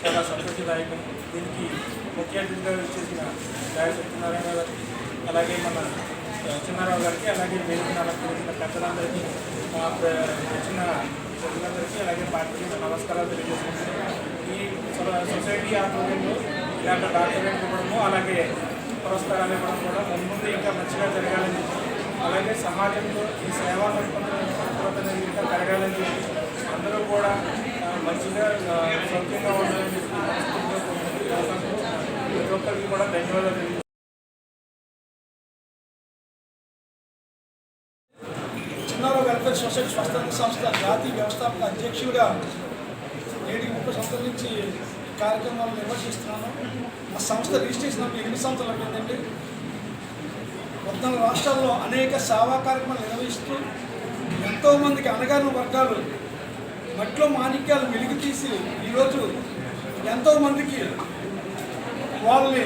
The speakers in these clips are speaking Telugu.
చాలా సంతోషదాయకం దీనికి ముఖ్య అతిథిగా వచ్చేసిన గాయ సత్యనారాయణ గారికి అలాగే మన సత్యనారాయణ గారికి అలాగే వేదికను అలంకరించిన పెద్దలందరికీ ఆ, వచ్చిన ప్రజలందరికీ అలాగే పార్టీకి నమస్కారాలు తెలియజేస్తున్నాను. ఈ సొ- సొసైటీ ఆధ్వర్యంలో ఇలాంటి డాక్యుమెంట్ ఇవ్వడము అలాగే పురస్కారాలు ఇవ్వడం కూడా ముందు ఇంకా మంచిగా జరగాలని అలాగే సమాజంలో ఈ సేవా తత్పరత ఇంకా పెరగాలని చెప్పి అందరూ కూడా మంచిగా సొంతంగా ఉండాలని ప్రతి ఒక్కరికి కూడా ధన్యవాదాలు తెలియజేస్తున్నాను. చిన్నారావు వెల్ఫేర్ సొసైటీ స్వస్థ సంస్థ జాతీయ వ్యవస్థాపక అధ్యక్షుడిగా నేటి ముప్పై సంవత్సరాల నుంచి కార్యక్రమాలు నిర్వహిస్తున్నాను ఆ సంస్థ రిజిస్ట్రేషన్ అప్పుడు ఎనిమిది సంవత్సరాలు అయిందండి పద్నాలుగు రాష్ట్రాల్లో అనేక సేవా కార్యక్రమాలు నిర్వహిస్తూ ఎంతోమందికి అనగారిన వర్గాలు మట్టిలో మాణిక్యాలు వెలికి తీసి ఈరోజు ఎంతోమందికి వాళ్ళని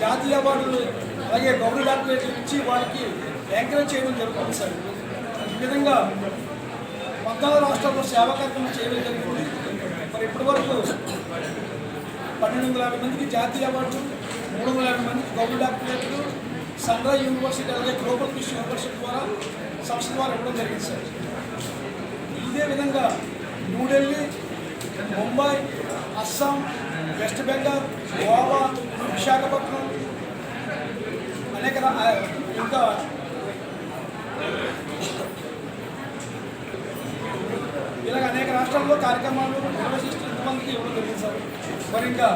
జాతీయ అవార్డులు అలాగే గౌరవ డాక్టరేట్లు ఇచ్చి వాళ్ళకి ఎంకరేజ్ చేయడం జరుగుతుంది సార్. ఈ విధంగా పద్నాలుగు రాష్ట్రాల్లో సేవా కార్యక్రమం చేయడం జరిగింది మరి ఇప్పటి వరకు పన్నెండు వందల యాభై మందికి జాతీయ అవార్డు మూడు వందల యాభై మందికి గౌరవ డాక్టరేట్లు సన్ యూనివర్సిటీ అలాగే గ్లోబల్ ఫిష్ యూనివర్సిటీ ద్వారా సంస్థ ద్వారా ఇవ్వడం జరిగింది సార్. ఇదే విధంగా న్యూఢిల్లీ ముంబై అస్సాం వెస్ట్ బెంగాల్ గోవా విశాఖపట్నం అనేక ఇంకా ఇలాగ అనేక రాష్ట్రాల్లో కార్యక్రమాలు నిర్వహిస్తూ ఇంతమందికి ఇవ్వడం జరిగింది సార్. మరి ఇంకా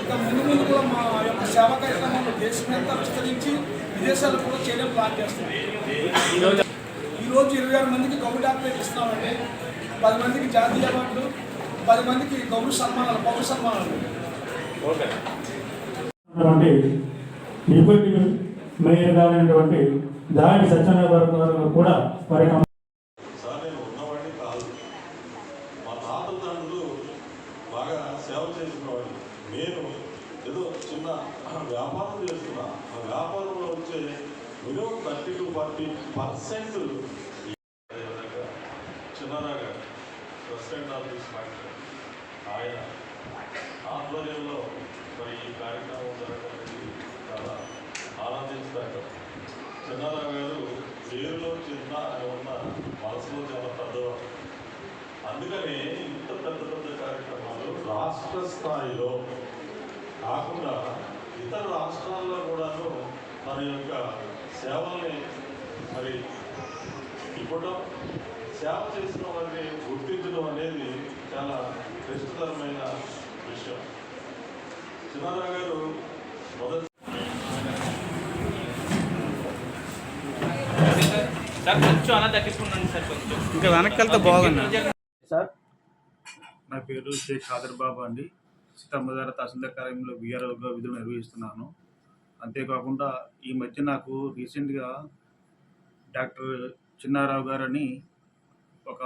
ఇంకా ముందు ముందు కూడా మా యొక్క సేవా కార్యక్రమాలు దేశమంతా విస్తరించి విదేశాలు కూడా చేయడం ప్లాన్ చేస్తున్నాం. ఈరోజు ఇరవై ఆరు మందికి గౌరవ డాక్టరేట్ ఇస్తామంటే పది మందికి జాతీయ అవార్డులు పది మందికి గౌరవ సన్మానాలు పౌర సన్మానాలు. డిప్యూటీ మేయర్ గారైనటువంటి దాడి సత్యనారాయణ గారు కూడా వారి బాగా సేవ చేసినవాడు నేను ఏదో చిన్న వ్యాపారం చేస్తున్నా. ఆ వ్యాపారంలో వచ్చే minimum thirty to forty percent ఆయన ఆధ్వర్యంలో మరి ఈ కార్యక్రమం జరగడం అనేది చాలా ఆనందించదగ్గ చిన్నారావు గారు పేరులో చిన్న అని ఉన్న మనసులో చాలా పెద్దవారు. అందుకని ఇంత పెద్ద పెద్ద కార్యక్రమాలు రాష్ట్ర స్థాయిలో కాకుండా ఇతర రాష్ట్రాల్లో కూడాను మన యొక్క సేవల్ని మరి ఇవ్వడం సేవ చేసిన వారిని గుర్తించడం అనేది చాలా క్లిష్టతరమైన విషయం. చిన్నారావు గారు మొదటి సార్ కొంచెం అలా తగ్గించుకున్నాను సార్ కొంచెం. ఇంకా వెనక్కి వెళ్తే బాగుంది నా పేరు షేక్ ఖాదర్ బాబా అండి. సీతమ్మధార తహసీల్దార్ కార్యాలయంలో విఆర్ఓగా విధులు నిర్వహిస్తున్నాను. అంతేకాకుండా ఈ మధ్య నాకు రీసెంట్గా డాక్టర్ చిన్నారావు గారని ఒక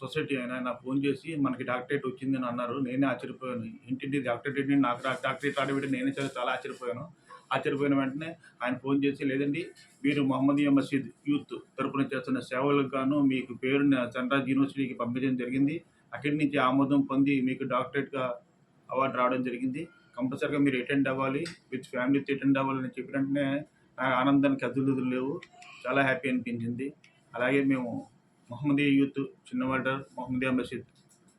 సొసైటీ ఆయన నాకు ఫోన్ చేసి మనకి డాక్టరేట్ వచ్చిందని అన్నారు. నేనే ఆశ్చర్యపోయాను. ఏంటి డాక్టరేట్ నాకు డాక్టరేట్ ఆడబెట్టి నేనే చాలా చాలా ఆశ్చర్యపోయాను. ఆశ్చర్యపోయిన వెంటనే ఆయన ఫోన్ చేసి లేదండి మీరు మహమ్మదీయ మసీద్ యూత్ తరపున చేస్తున్న సేవలకు గాను మీకు పేరు సన్రాజ్ యూనివర్సిటీకి పంపించడం జరిగింది. అక్కడి నుంచి ఆమోదం పొంది మీకు డాక్టరేట్గా అవార్డు రావడం జరిగింది. కంపల్సరీగా మీరు అటెండ్ అవ్వాలి. విత్ ఫ్యామిలీతో అటెండ్ అవ్వాలని చెప్పిన వెంటనే ఆనందానికి అదులు లేవు. చాలా హ్యాపీ అనిపించింది. అలాగే మేము మహమ్మదీ యూత్ చిన్నవాడ మొహమ్మదీయ మసీద్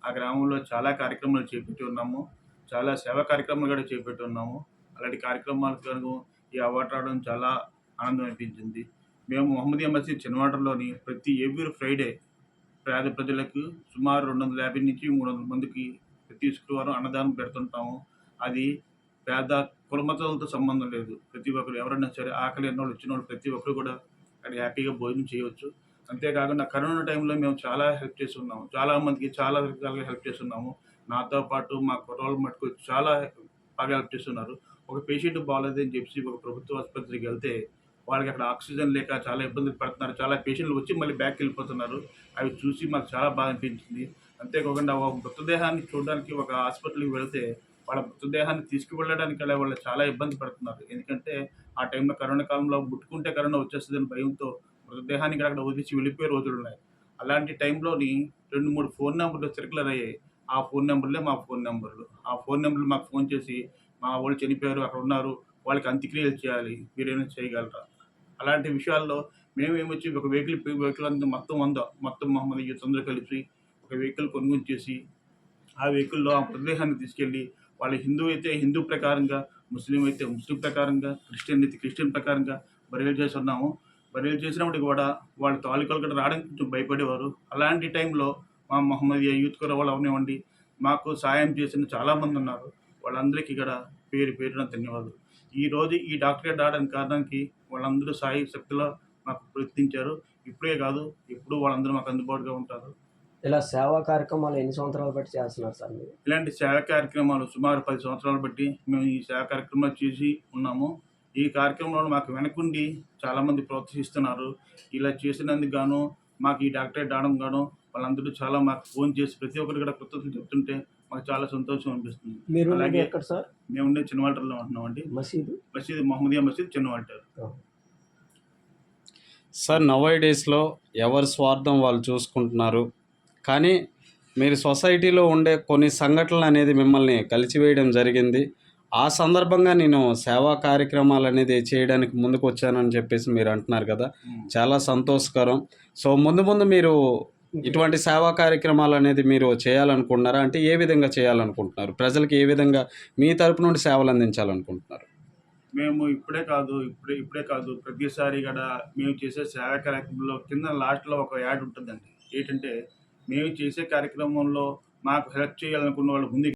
ఆ గ్రామంలో చాలా కార్యక్రమాలు చేపట్టి ఉన్నాము. చాలా సేవా కార్యక్రమాలు కూడా చేపట్టి ఉన్నాము. అలాంటి కార్యక్రమాలకు ఈ అవార్డు రావడం చాలా ఆనందం అనిపించింది. మేము మొహమ్మదీయ మసీద్ చిన్నవాటర్లోని ప్రతి ఎవ్రీ ఫ్రైడే పేద ప్రజలకు సుమారు రెండు వందల యాభై నుంచి మూడు వందల మందికి ప్రతి శుక్రవారం అన్నదానం పెడుతుంటాము. అది పేద కులమతాలతో సంబంధం లేదు. ప్రతి ఒక్కరు ఎవరైనా సరే ఆకలి ఎన్నోళ్ళు వచ్చిన వాళ్ళు ప్రతి ఒక్కరు కూడా అక్కడ హ్యాపీగా భోజనం చేయవచ్చు. అంతేకాకుండా కరోనా టైంలో మేము చాలా హెల్ప్ చేస్తున్నాము. చాలామందికి చాలా రకాలుగా హెల్ప్ చేస్తున్నాము. నాతో పాటు మా కుర్రోళ్ళు మటుకు చాలా బాగా హెల్ప్ చేస్తున్నారు. ఒక పేషెంట్ బాగాలేదని చెప్పి ఒక ప్రభుత్వ ఆసుపత్రికి వెళ్తే వాళ్ళకి అక్కడ ఆక్సిజన్ లేక చాలా ఇబ్బందులు పడుతున్నారు. చాలా పేషెంట్లు వచ్చి మళ్ళీ బ్యాక్ వెళ్ళిపోతున్నారు. అవి చూసి మాకు చాలా బాధ అనిపించింది. అంతేకాకుండా ఒక మృతదేహాన్ని చూడడానికి ఒక హాస్పిటల్కి వెళ్తే వాళ్ళ మృతదేహాన్ని తీసుకువెళ్ళడానికి అలా వాళ్ళు చాలా ఇబ్బంది పడుతున్నారు. ఎందుకంటే ఆ టైంలో కరోనా కాలంలో ముట్టుకుంటే కరోనా వచ్చేస్తుందని భయంతో మృతదేహానికి అక్కడ వదిలిచి వెళ్ళిపోయే రోజులు ఉన్నాయి. అలాంటి టైంలోని రెండు మూడు ఫోన్ నెంబర్లు సర్క్యులర్ అయ్యాయి. ఆ ఫోన్ నెంబర్లే మా ఫోన్ నెంబర్లు. ఆ ఫోన్ నెంబర్లు మాకు ఫోన్ చేసి మా వాళ్ళు చనిపోయారు అక్కడ ఉన్నారు వాళ్ళకి అంత్యక్రియలు చేయాలి మీరేమైనా చేయగలరా? అలాంటి విషయాల్లో మేమేమొచ్చి ఒక వెహికల్ వెహికల్ అంతా మొత్తం వంద మొత్తం మహమ్మద్ యూత్ కలిపి కలిసి ఒక వెహికల్ కొనుగోలు చేసి ఆ వెహికల్లో ఆ మృతదేహాన్ని తీసుకెళ్ళి వాళ్ళ హిందూ అయితే హిందూ ప్రకారంగా ముస్లిం అయితే ముస్లిం ప్రకారంగా క్రిస్టియన్ అయితే క్రిస్టియన్ ప్రకారంగా బరియలు చేస్తున్నాము. ఉన్నాము బరియలు చేసినప్పటికి కూడా వాళ్ళ తాలూకాలు కూడా రావడానికి కొంచెం భయపడేవారు. అలాంటి టైంలో మా మహమ్మద్ యూత్ కూడా వాళ్ళు అవనివ్వండి. మాకు సాయం చేసిన చాలామంది ఉన్నారు. వాళ్ళందరికీ కూడా పేరు పేరున ధన్యవాదాలు. ఈ రోజు ఈ డాక్టర్ గారు రావడానికి కారణానికి వాళ్ళందరూ సాయి శక్తిలో మాకు ప్రయత్నించారు. ఇప్పుడే కాదు ఎప్పుడూ వాళ్ళందరూ మాకు అందుబాటుగా ఉంటారు. ఇలా సేవా కార్యక్రమాలు ఎన్ని సంవత్సరాలు బట్టి చేస్తున్నారు సార్ మీరు? ఇలాంటి సేవా కార్యక్రమాలు సుమారు పది సంవత్సరాలు బట్టి మేము ఈ సేవా కార్యక్రమాలు చేసి ఉన్నాము. ఈ కార్యక్రమంలో మాకు వెనకుండి చాలామంది ప్రోత్సహిస్తున్నారు. ఇలా చేసినందుకు గాను మాకు ఈ డాక్టరేట్ రావడం గాను వాళ్ళందరూ చాలా మాకు ఫోన్ చేసి ప్రతి ఒక్కరు కూడా కృతజ్ఞతలు చెప్తుంటే మాకు చాలా సంతోషం అనిపిస్తుంది. మీరు అలాగే ఎక్కడ సార్? మేము ఉండే చిన్నవాల్టర్లో ఉంటున్నామండి. మసీదు? మసీద్ మహమ్మదియా మసీద్ చిన్నవాల్టర్. సార్ నవై డేస్లో ఎవరి స్వార్థం వాళ్ళు చూసుకుంటున్నారు? కానీ మీరు సొసైటీలో ఉండే కొన్ని సంఘటనలు అనేది మిమ్మల్ని కలిసివేయడం జరిగింది. ఆ సందర్భంగా నేను సేవా కార్యక్రమాలు అనేది చేయడానికి ముందుకు వచ్చానని చెప్పేసి మీరు అంటున్నారు కదా. చాలా సంతోషకరం. సో ముందు ముందు మీరు ఇటువంటి సేవా కార్యక్రమాలు అనేది మీరు చేయాలనుకుంటున్నారా? అంటే ఏ విధంగా చేయాలనుకుంటున్నారు? ప్రజలకు ఏ విధంగా మీ తరపు నుండి సేవలు అందించాలనుకుంటున్నారు? మేము ఇప్పుడే కాదు ఇప్పుడే ఇప్పుడే కాదు. ప్రతిసారి కూడా మేము చేసే సేవా కార్యక్రమంలో కింద లాస్ట్లో ఒక యాడ్ ఉంటుందండి. ఏంటంటే మేము చేసే కార్యక్రమంలో మాకు హెల్ప్ చేయాలనుకున్న వాళ్ళు ముందు